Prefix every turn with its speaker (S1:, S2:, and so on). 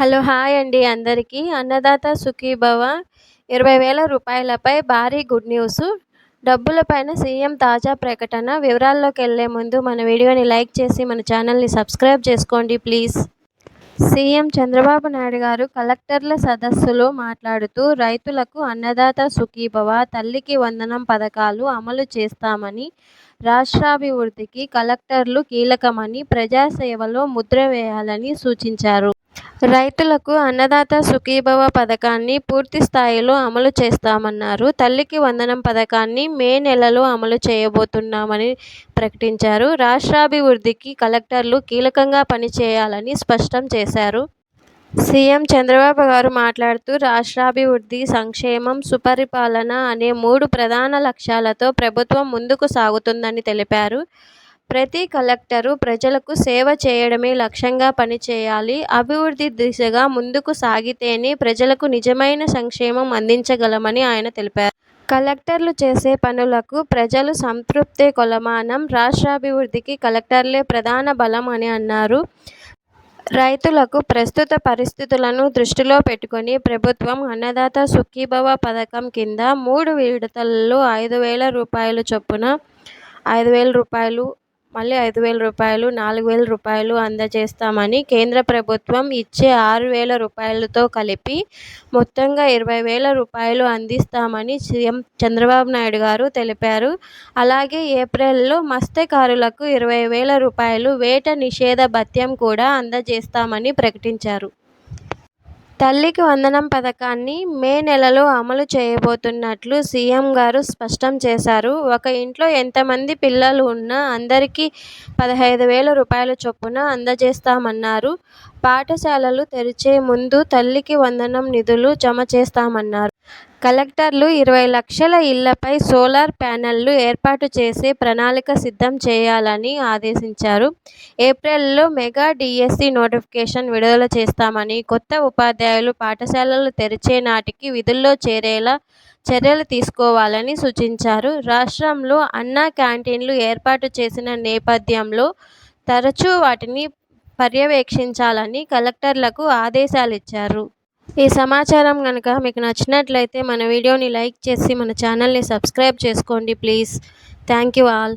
S1: Hello hi అండి అందరికీ. అన్నదాత సుఖీభవ ఇరవై వేల రూపాయలపై భారీ గుడ్ న్యూస్. డబ్బులపైన సీఎం తాజా ప్రకటన. వివరాల్లోకి వెళ్ళే ముందు మన వీడియోని లైక్ చేసి మన ఛానల్ని సబ్స్క్రైబ్ చేసుకోండి ప్లీజ్. సీఎం చంద్రబాబు నాయుడు గారు కలెక్టర్ల సదస్సులో మాట్లాడుతూ రైతులకు అన్నదాత సుఖీభవ తల్లికి వందనం పథకాలు అమలు చేస్తామని రాష్ట్రాభివృద్ధికి కలెక్టర్లు కీలకమని ప్రజాసేవలో ముద్ర వేయాలని సూచించారు. రైతులకు అన్నదాత సుఖీభవ పథకాన్ని పూర్తి స్థాయిలో అమలు చేస్తామన్నారు. తల్లికి వందనం పథకాన్ని మే నెలలో అమలు చేయబోతున్నామని ప్రకటించారు. రాష్ట్రాభివృద్ధికి కలెక్టర్లు కీలకంగా పనిచేయాలని స్పష్టం చేశారు. సీఎం చంద్రబాబు గారు మాట్లాడుతూ రాష్ట్రాభివృద్ధి సంక్షేమం సుపరిపాలన అనే మూడు ప్రధాన లక్ష్యాలతో ప్రభుత్వం ముందుకు సాగుతుందని తెలిపారు. ప్రతి కలెక్టరు ప్రజలకు సేవ చేయడమే లక్ష్యంగా పనిచేయాలి. అభివృద్ధి దిశగా ముందుకు సాగితేనే ప్రజలకు నిజమైన సంక్షేమం అందించగలమని ఆయన తెలిపారు. కలెక్టర్లు చేసే పనులకు ప్రజలు సంతృప్తే కొలమానం రాష్ట్రాభివృద్ధికి కలెక్టర్లే ప్రధాన బలం అని అన్నారు. రైతులకు ప్రస్తుత పరిస్థితులను దృష్టిలో పెట్టుకొని ప్రభుత్వం అన్నదాత సుఖీభవ పథకం కింద మూడు విడతల్లో ఐదు వేల రూపాయలు చొప్పున ఐదు వేల రూపాయలు మళ్ళీ ఐదు వేల రూపాయలు నాలుగు వేల రూపాయలు అందజేస్తామని కేంద్ర ప్రభుత్వం ఇచ్చే ఆరు వేల రూపాయలతో కలిపి మొత్తంగా ఇరవై వేల రూపాయలు అందిస్తామని సీఎం చంద్రబాబు నాయుడు గారు తెలిపారు. అలాగే ఏప్రిల్లో మత్స్యకారులకు ఇరవై వేల రూపాయలు వేట నిషేధ భత్యం కూడా అందజేస్తామని ప్రకటించారు. తల్లికి వందనం పథకాన్ని మే నెలలో అమలు చేయబోతున్నట్లు సీఎం గారు స్పష్టం చేశారు. ఒక ఇంట్లో ఎంతమంది పిల్లలు ఉన్నా అందరికీ పదహైదు వేల రూపాయల చొప్పున అందజేస్తామన్నారు. పాఠశాలలు తెరిచే ముందు తల్లికి వందనం నిధులు జమ చేస్తామన్నారు. కలెక్టర్లు ఇరవై లక్షల ఇళ్ళపై సోలార్ ప్యానెళ్ళు ఏర్పాటు చేసే ప్రణాళిక సిద్ధం చేయాలని ఆదేశించారు. ఏప్రిల్లో మెగా డిఎస్సి నోటిఫికేషన్ విడుదల చేస్తామని కొత్త ఉపాధ్యాయులు పాఠశాలలు తెరిచే నాటికి విధుల్లో చేరేలా చర్యలు తీసుకోవాలని సూచించారు. రాష్ట్రంలో అన్నా క్యాంటీన్లు ఏర్పాటు చేసిన నేపథ్యంలో తరచూ వాటిని పర్యవేక్షించాలని కలెక్టర్లకు ఆదేశాలిచ్చారు. ఈ సమాచారం కనుక మీకు నచ్చినట్లయితే మన వీడియోని లైక్ చేసి మన ఛానల్ని సబ్స్క్రైబ్ చేసుకోండి ప్లీజ్. Thank you all.